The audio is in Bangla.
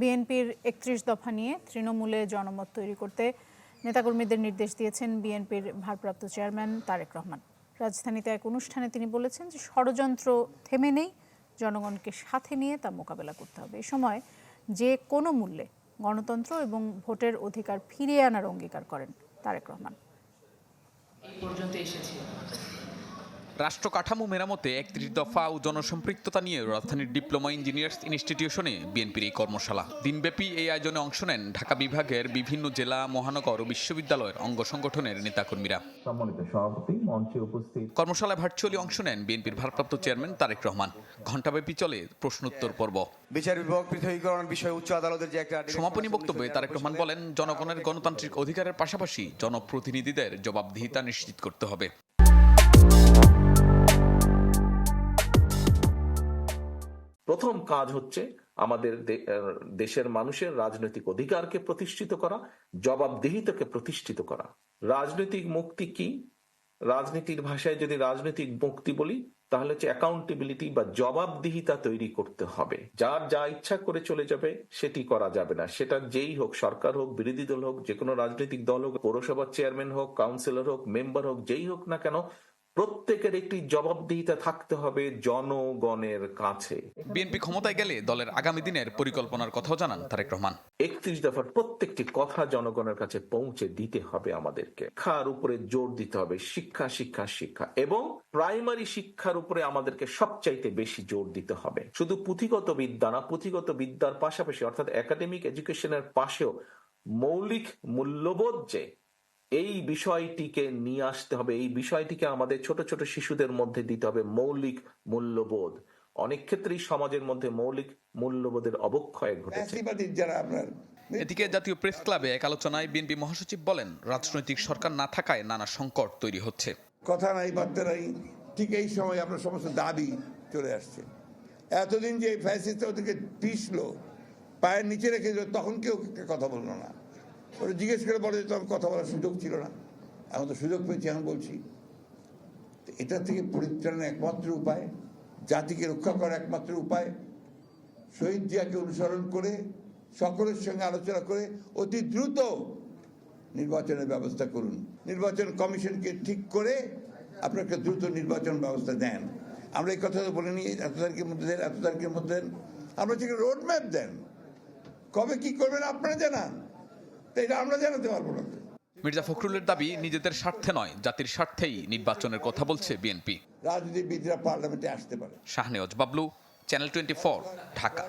বিএনপির একত্রিশ দফা নিয়ে তৃণমূলে জনমত তৈরি করতে নেতাকর্মীদের নির্দেশ দিয়েছেন বিএনপির ভারপ্রাপ্ত চেয়ারম্যান তারেক রহমান। রাজধানীতে এক অনুষ্ঠানে তিনি বলেছেন যে ষড়যন্ত্র থেমে নেই, জনগণকে সাথে নিয়ে তা মোকাবেলা করতে হবে। এ সময় যে কোনো মূল্যে গণতন্ত্র এবং ভোটের অধিকার ফিরিয়ে আনার অঙ্গীকার করেন তারেক রহমান। পর্যন্ত এসেছি। রাষ্ট্র কাঠামো মেরামতে একত্রিশ দফা ও জনসম্পৃক্ততা নিয়ে রাজধানীর ডিপ্লোমা ইঞ্জিনিয়ার্স ইনস্টিটিউশনে বিএনপির এই কর্মশালা। দিনব্যাপী এই আয়োজনে অংশ নেন ঢাকা বিভাগের বিভিন্ন জেলা মহানগর ও বিশ্ববিদ্যালয়ের অঙ্গ সংগঠনের নেতাকর্মীরা। সম্মানিত সভাপতি মঞ্চে উপস্থিত। কর্মশালায় ভার্চুয়ালি অংশ নেন বিএনপির ভারপ্রাপ্ত চেয়ারম্যান তারেক রহমান। ঘণ্টাব্যাপী চলে প্রশ্নোত্তর পর্ব। বিচার বিভাগ পৃথকীকরণ বিষয়ে উচ্চ আদালতের যে একটা সমাপনী বক্তব্যে তারেক রহমান বলেন জনগণের গণতান্ত্রিক অধিকারের পাশাপাশি জনপ্রতিনিধিদের জবাবদিহিতা নিশ্চিত করতে হবে। প্রথম কাজ হচ্ছে আমাদের দেশের মানুষের রাজনৈতিক অধিকারকে প্রতিষ্ঠিত করা, জবাবদিহিতাকে প্রতিষ্ঠিত করা। রাজনৈতিক মুক্তি কি? রাজনীতির ভাষায় যদি রাজনৈতিক মুক্তি বলি, তাহলে হচ্ছে অ্যাকাউন্টেবিলিটি বা জবাবদিহিতা তৈরি করতে হবে। যার যা ইচ্ছা করে চলে যাবে, সেটি করা যাবে না। সেটা যেই হোক, সরকার হোক, বিরোধী দল হোক যে কোনো রাজনৈতিক দল হোক, পৌরসভার চেয়ারম্যান হোক কাউন্সিলর হোক মেম্বার হোক, যেই হোক না কেন প্রত্যেকের একটি জবাবদিহিতা থাকতে হবে জনগণের কাছে। বিএনপি ক্ষমতায় গেলে দলের আগামী দিনের পরিকল্পনার কথাও জানান তারেক রহমান। একত্রিশ দফার প্রত্যেকটি কথা জনগণের কাছে পৌঁছে দিতে হবে আমাদেরকে। শিক্ষার উপরে জোর দিতে হবে শিক্ষা শিক্ষা শিক্ষা এবং প্রাইমারি শিক্ষার উপরে আমাদেরকে সবচাইতে বেশি জোর দিতে হবে। শুধু পুঁথিগত বিদ্যা না পুঁথিগত বিদ্যার পাশাপাশি অর্থাৎ একাডেমিক এডুকেশনের পাশেও মৌলিক মূল্যবোধ যে এই বিষয়টিকে নিয়ে আসতে হবে এই বিষয়টিকে আমাদের ছোট ছোট শিশুদের মধ্যে দিতে হবে মৌলিক মূল্যবোধ। অনেক ক্ষেত্রেই সমাজের মধ্যে মৌলিক মূল্যবোধের অবক্ষয় ঘটেছে। যারা আপনার এদিকে জাতীয় প্রেস ক্লাবে এক আলোচনায় বিএনপি মহাসচিব বলেন রাজনৈতিক সরকার না থাকায় নানা সংকট তৈরি হচ্ছে। কথা নাই বার্তা নাই ঠিক এই সময় আপনার সমস্ত দাবি চলে আসছে। এতদিন যে ফ্যাসিস্ট ওদেরকে পিসলো পায়ের নিচে রেখে দিল তখন কেউ কথা বলল না। ওরা জিজ্ঞেস করে বলে যে তখন কথা বলার সুযোগ ছিল না। এখন তো সুযোগ পেয়েছি, এখন বলছি। তো এটা থেকে পরিত্রাণের একমাত্র উপায়, জাতিকে রক্ষা করার একমাত্র উপায়, শহীদ জিয়াকে অনুসরণ করে, সকলের সঙ্গে আলোচনা করে অতি দ্রুত নির্বাচনের ব্যবস্থা করুন। নির্বাচন কমিশনকে ঠিক করে আপনাকে দ্রুত নির্বাচন ব্যবস্থা দেন। আমরা এই কথা তো বলে নিই, এত তারিখের মধ্যে দেন, এত তারিখের মধ্যে দেন। আমরা ঠিক রোড ম্যাপ দেন। কবে কি করবেন আপনারা জানান। তো এটা আমরা জানাতে পারব না। মির্জা ফখরুলের দাবি নিজেদের স্বার্থে নয় জাতির স্বার্থেই নির্বাচনের কথা বলছে বিএনপি। রাজনীতিবিদরা পার্লামেন্টে আসতে পারে। Shahnewaz Bablu channel twenty Dhaka.